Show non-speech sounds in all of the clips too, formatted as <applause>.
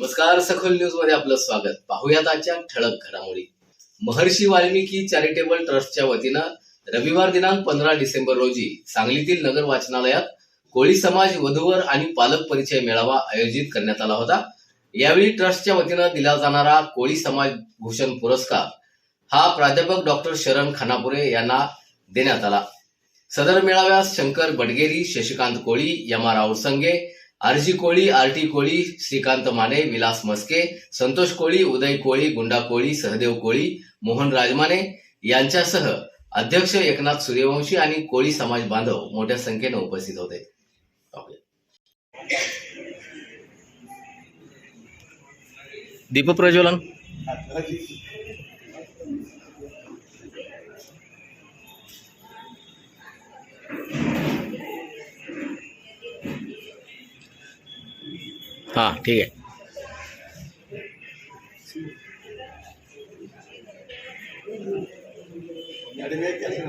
नमस्कार सखोल न्यूजमध्ये आपलं स्वागत. पाहुयात आजच्या ठळक घडामोडी. महर्षी वाल्मिकी चॅरिटेबल ट्रस्टच्या वतीनं रविवार दिनांक पंधरा डिसेंबर रोजी सांगलीतील नगर वाचनालयात कोळी समाज वधूवर आणि पालक परिचय मेळावा आयोजित करण्यात आला होता. यावेळी ट्रस्टच्या वतीनं दिला जाणारा कोळी समाज भूषण पुरस्कार हा प्राध्यापक डॉक्टर शरण खानापुरे यांना देण्यात आला. सदर मेळाव्यास शंकर बडगेरी शशिकांत कोळी यमा रावसंगे आरजी कोळी आरटी कोळी श्रीकांत माने विलास मस्के संतोष कोळी उदय कोळी गुंडा कोळी सहदेव कोळी मोहन राजमाने यांच्यासह अध्यक्ष एकनाथ सूर्यवंशी आणि कोळी समाज बांधव मोठ्या संख्येनं उपस्थित होते. दीपप्रज्वलन. हा ठीक आहे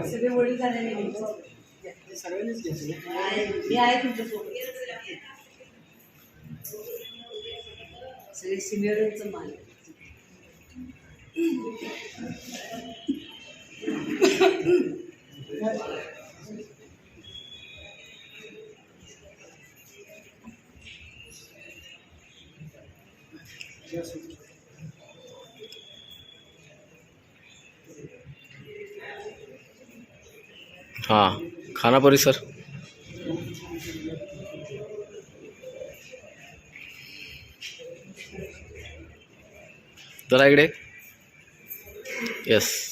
सगळे वडील झालेले नाही. मी हां खाना परिसर. जरा इकडे. येस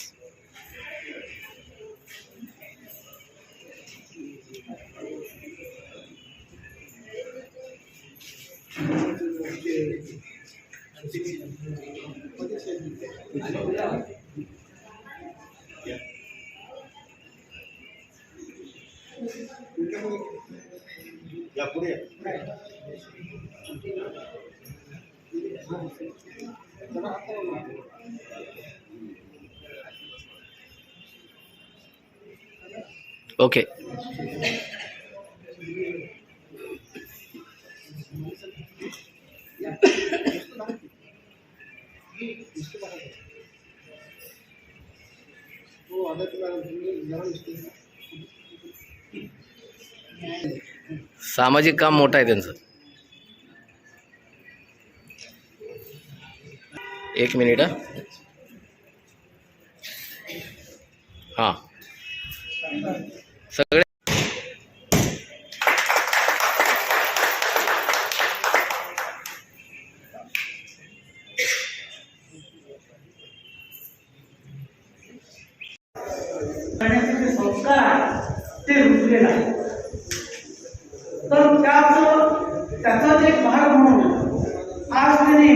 या पुढे ओके हो सामाजिक काम मोठं आहे त्यांचं. एक मिनिट हा. हा. सगळे संस्कार आहे ते रुजलेलं आहे तर त्याच त्याचाच एक भाग म्हणून आज त्याने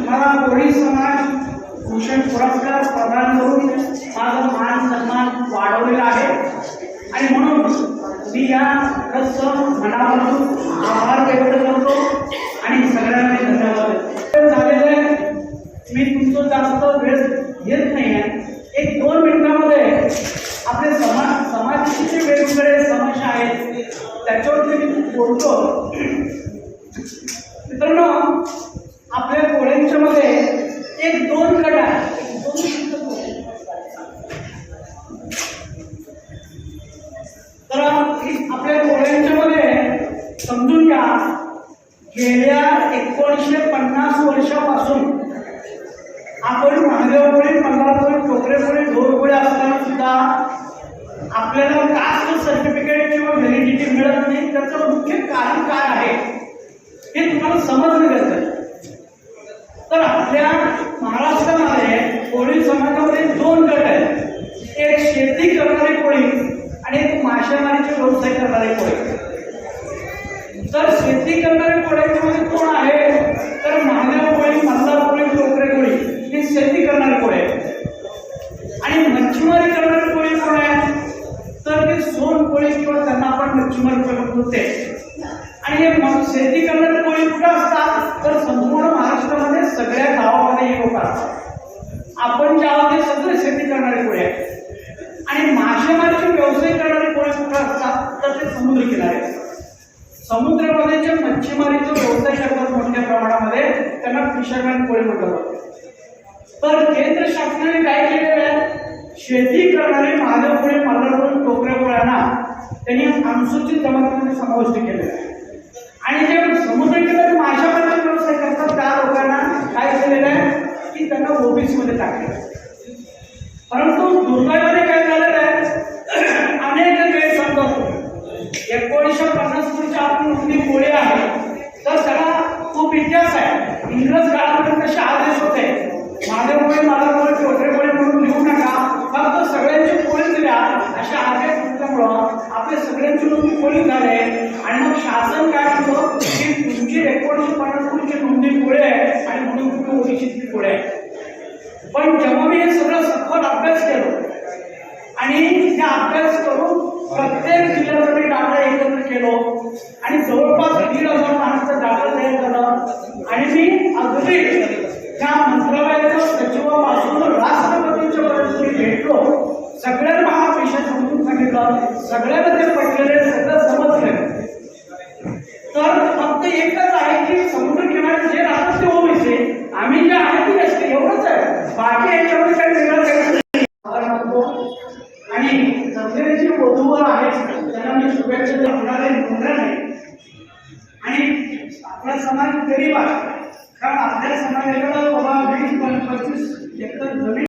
मला कोळी समाज भूषण पुरस्कार प्रदान करून माझा मान सन्मान वाढवलेला आहे. आणि म्हणून मी या ट्रस्टचं मनापासून आभार व्यक्त करतो आणि त्याच्यावरती मित्रांनो आपल्या पोळ्यांच्या मध्ये एक दोन गट आहे. तर आपल्या पोळ्यांच्या मध्ये समजून घ्या गेल्या एकोणीसशे पन्नास वर्षापासून आपण महादेवपुरी मल्हारपुरी ढोर ढोरपुरी असताना सुद्धा आपल्याला कास्ट सर्टिफिकेट किंवा व्हॅलिडिटी मिळत नाही त्याचं मुख्य कारण काय आहे हे तुम्हाला समजणं गरजेचं आहे. तर आपल्या महाराष्ट्रामध्ये कोळी समाजामध्ये दोन गट आहेत. एक शेती करणारे कोळी आणि एक मासेमारीचे व्यवसाय करणारे कोळी. तर शेती करणारे कोळ्यांच्यामध्ये कोण आहे तर महादेव कोळी मल्हार कोळी टोकरे कोळी हे शेती करणारे कोळी आहेत आणि मच्छीमारी करणारे कोळी कोण आहे तर ते सोन कोळी किंवा त्यांना आपण मच्छीमारी करत होते आणि हे म- शेती करणारे कोळी कुठं असतात तर संपूर्ण महाराष्ट्रामध्ये सगळ्या गावामध्ये हे लोक असतात आपण ज्यामध्ये सगळे शेती करणारे कोळी आहेत. आणि मासेमारीचे व्यवसाय करणारे कोळी कुठं असतात? तर ते समुद्र किनारे. समुद्रामध्ये जे मच्छीमारीचा व्यवसाय करतात फिशरमॅन कोळी म्हटलं जातं तर केंद्र शासनाने काय केलेलं आहे? शेती करणारे महादेव कोळी मल्हारकोळी टोकरे कोळ्यांना त्यांनी अनुसूचित जमातीमध्ये समाविष्ट केलेला आहे. आणि जे समुद्र किनारी माशा व्यवसाय करतात त्या लोकांना काय केलेलं आहे? की त्यांना ओबीसमध्ये टाकलेलं आहे. परंतु दुर्गामध्ये काय झालेलं आहे? <clears throat> अनेक गैरसमज होते एकोणीसशे पन्नास पूर्वीच्या आपण कोळी आहे. तर त्याला खूप इतिहास आहे. इंग्रज काळामध्ये कसे आदेश होते. माझे मुळे मला कोळी छोटे म्हणून लिहू नका. फक्त सगळ्यांची कोळी दिल्या अशा आदेश असल्यामुळं आपले सगळ्यांची नोंदणी कोळी झाले. आहे आणि म्हणून तुम्ही आहे पण जेव्हा मी हे सगळं सखोल अभ्यास केलो आणि त्या अभ्यास करून प्रत्येक जिल्ह्याचा मी डाटा एकत्र केलो आणि जवळपास दीड हजार माणसाचा डाटा तयार केला आणि मी अगदी त्या मंत्रालयाच्या सचिवापासून राष्ट्रपतींच्या पर्यंत मी भेटलो सगळ्यांना हा विषय समजून सांगितलं सगळ्यांना ते पटलेले सगळं समजलं तर फक्त एकच आहे की समुद्र किनारी जे राहतात ते ओबीसी आम्ही जे आहे ते असते एवढंच आहे बाकी याच्यामध्ये काही वेगळं नाही आभार मानतो. आणि जे वधूवर आहेत. त्यांना मी शुभेच्छा देणारे होणार नाही. आणि आपला समाज गरीब आहे. कारण आपल्या समाजाला बाबा वीस पंचवीस एकर जमीन